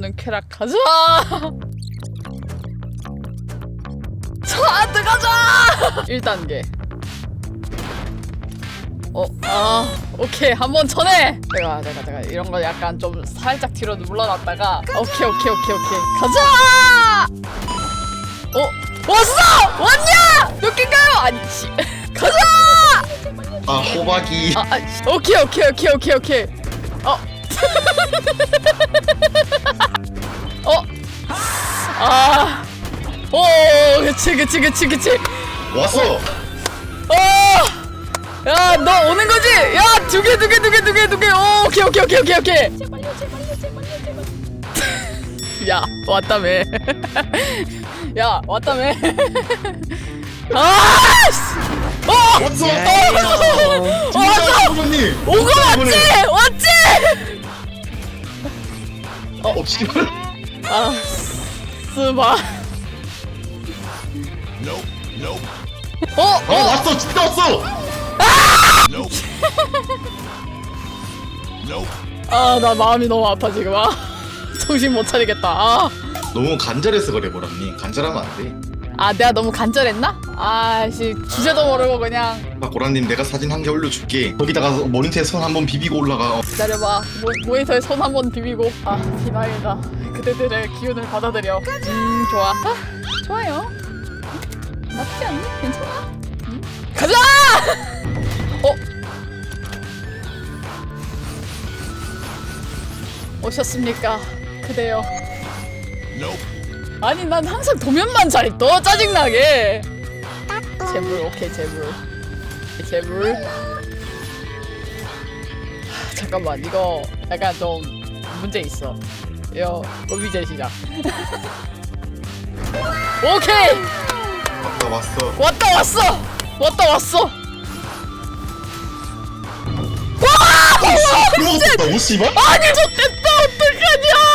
없는 쾌락 가자. 자, 들어가자. 1단계. 어, 아, 오케이. 한 번 전해. 내가, 내가, 내가 이런 거 약간 좀 살짝 뒤로 물러났다가. 오케이, 오케이, 오케이, 오케이. 가자! 어, 왔어! 왔냐? 몇 개인가요? 아니지. 가자! 아 호박이 아, 아, 씨. 오케이, 오케이, 오케이, 오케이, 오케이. 어. 어. 아. 오, 그치, 그치, 그치, 그치. 왔어 어! 야, 너 오는 거지? 야, 두 개, 두 개, 두 개, 두 개, 두 개. 오, 오케이, 오케이, 오케이, 오케이, 오케이. 제발요 제발요 제발요 제발. 야, 왔다며. 야, 왔다며. 아! 씨. 어! 왔어 어! 왔어! 부모님 온거 맞지? 왔지? 어 씨발 아, 스마. 어, 어 어, 왔어 진짜 왔어 아, 나 마음이 너무 아파 지금. 아, 정신 못 차리겠다. 아, 너무 간절해서 그래 보람님 간절하면 안돼 아, 내가 너무 간절했나? 아씨, 주제도 모르고 그냥 나 보람님 내가 사진 한 개 올려줄게 거기다가 모니터에 손 한번 비비고 올라가 어. 기다려봐. 모, 모니터에 손 한 번 비비고. 아, 디나이다. 그대들의 기운을 받아들여. 음, 좋아. 아, 좋아요. 나쁘지 않네. 괜찮아. 음. 가자! 어? 오셨습니까? 그대요. 아니, 난 항상 도면만 잘 떠. 짜증나게. 재물, 오케이, 재물. 재물. 잠깐만 이거 약간 좀 문제 있어. 이거 로비제 시작. 오케이 왔다 왔어 왔다 왔어 왔다 왔어. 와! 그거 떴다고 씨발 아니 좋겠다 어떡하냐?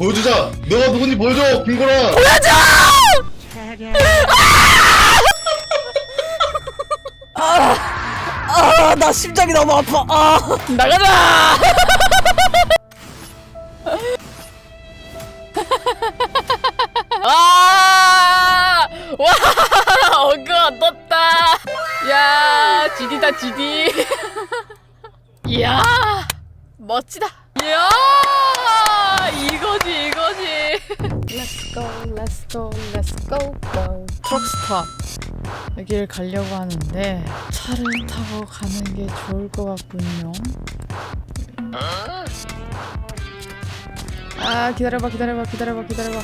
보여주자 너가 누군지 보여줘 빙고라 보여줘! 아, 아, 나 심장이 너무 아파. 아, 나가자. 아, 와, 어그 안 떴다. 야, GD다 GD. 이야, 멋지다. 이야, 이거지 이거지. Let's go, let's go, let's go, go. 트럭 스탑. 여기를 가려고 하는데 차를 타고 가는 게 좋을 것 같군요. 아 기다려봐 기다려봐 기다려봐 기다려봐.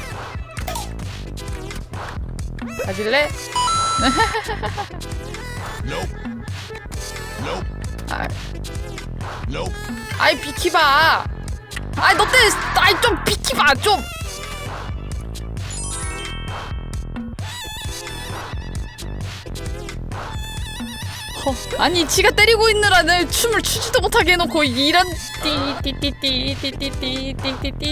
가질래? 아, 아이 비키봐. 아이 너 때문에 아이 좀 비키봐 좀. 허, 아니 지가 때리고 있느라 내 춤을 추지도 못하게 해놓고 이런 띠띠띠띠띠띠띠띠띠띠띠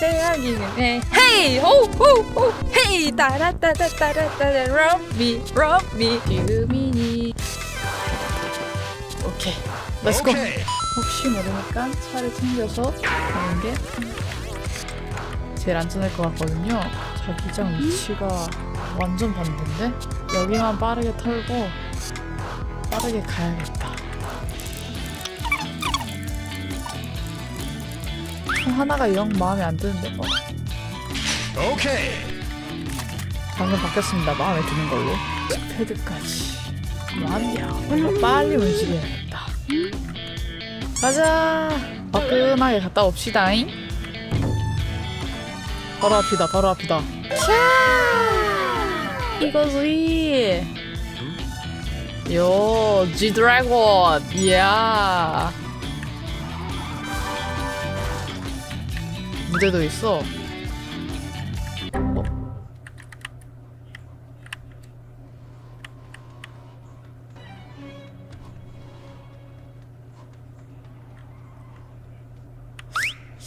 세상이네 헤이 호호호 헤이 따라따라따라따라 러비 러비 지금이니 오케이 렛츠고 혹시 모르니까 차를 챙겨서 가는 게 제일 안전할 것 같거든요 자기장 위치가 완전 반대인데 여기만 빠르게 털고 빠르게 가야겠다. 총 하나가 영 마음에 안 드는데. 어. 방금 바뀌었습니다. 마음에 드는 걸로. 패드까지. 뭔가 빨리 움직여야겠다. 가자. 화끈하게 갔다 옵시다잉. 바로 앞이다. 바로 앞이다. 차. 이거지. 요, G 드래곤, 이야. 무대도 있어. 어?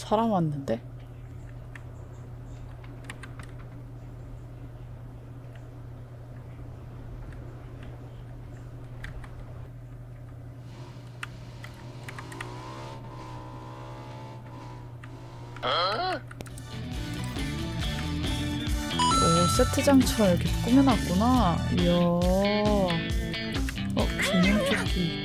사람 왔는데? 어, 세트장처럼 이렇게 꾸며놨구나. 이야. 어, 조명 조끼.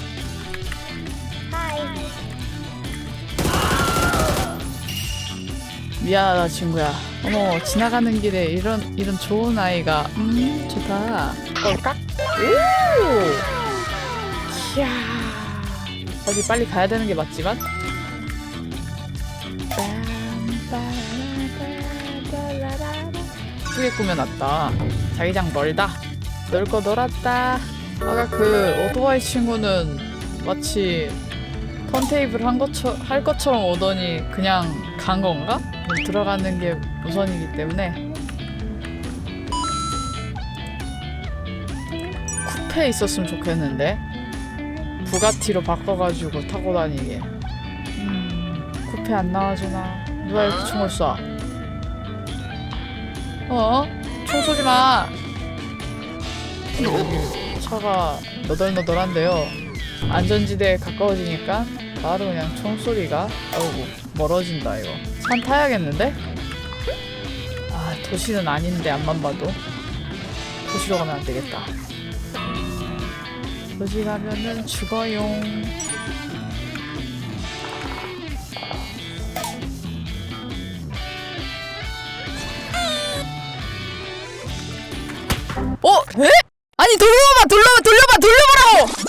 미안하다 친구야. 어머 지나가는 길에 이런 이런 좋은 아이가 음 좋다. 꼴깍. 오. 이야. 어디 빨리 가야 되는 게 맞지만. 예쁘게 꾸며놨다. 자기장 멀다. 놀고 놀았다. 아까 그 오토바이 친구는 마치 턴테이블 한 것처, 할 것처럼 오더니 그냥 간 건가? 들어가는 게 우선이기 때문에. 쿠페 있었으면 좋겠는데. 부가티로 바꿔가지고 타고 다니게. 음, 쿠페 안 나와주나? 누가 이렇게 총을 쏴 어? 총 쏘지 마. 차가 너덜너덜한데요 안전지대에 가까워지니까 바로 그냥 총소리가 아이고 멀어진다 이거 산 타야겠는데? 아 도시는 아닌데 앞만 봐도 도시로 가면 안 되겠다 도시 가면은 죽어용 어? 에? 아니 돌려봐 돌려봐 돌려봐 돌려보라고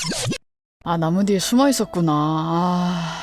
아 나무 뒤에 숨어 있었구나. 아...